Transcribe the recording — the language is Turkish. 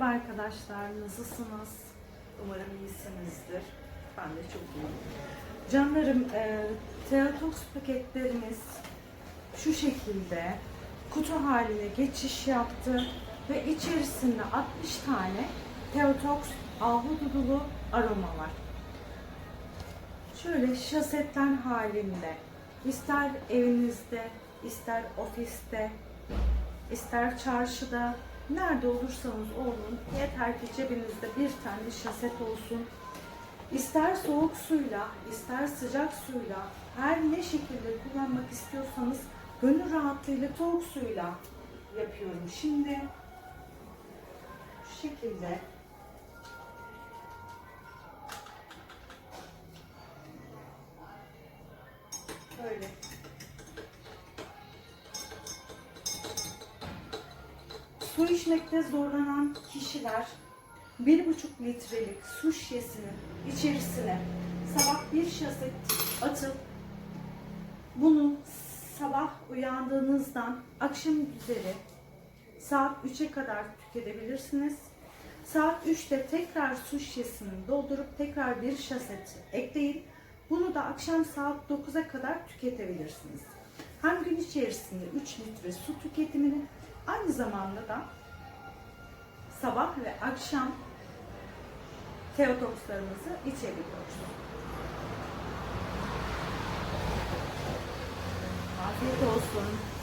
Merhaba arkadaşlar, nasılsınız? Umarım iyisinizdir. Ben de çok iyiyim. Canlarım, e, Teatox paketlerimiz şu şekilde kutu haline geçiş yaptı ve içerisinde 60 tane Teatox ahududulu aroma var. Şöyle şasetler halinde, ister evinizde, ister ofiste, ister çarşıda, nerede olursanız olun, yeter ki cebinizde bir tane şaset olsun. İster soğuk suyla, ister sıcak suyla, her ne şekilde kullanmak istiyorsanız gönül rahatlığıyla soğuk suyla yapıyorum. Şimdi şu şekilde böyle Su içmekte zorlanan kişiler bir buçuk litrelik su şişesinin içerisine sabah bir şaset atıp bunu sabah uyandığınızdan akşam üzeri saat 3'e kadar tüketebilirsiniz. Saat 3'te tekrar su şişesini doldurup tekrar bir şaset ekleyin. Bunu da akşam saat 9'a kadar tüketebilirsiniz. Hem gün içerisinde 3 litre su tüketimini aynı zamanda da sabah ve akşam teotokslarımızı içebiliyoruz. Afiyet olsun.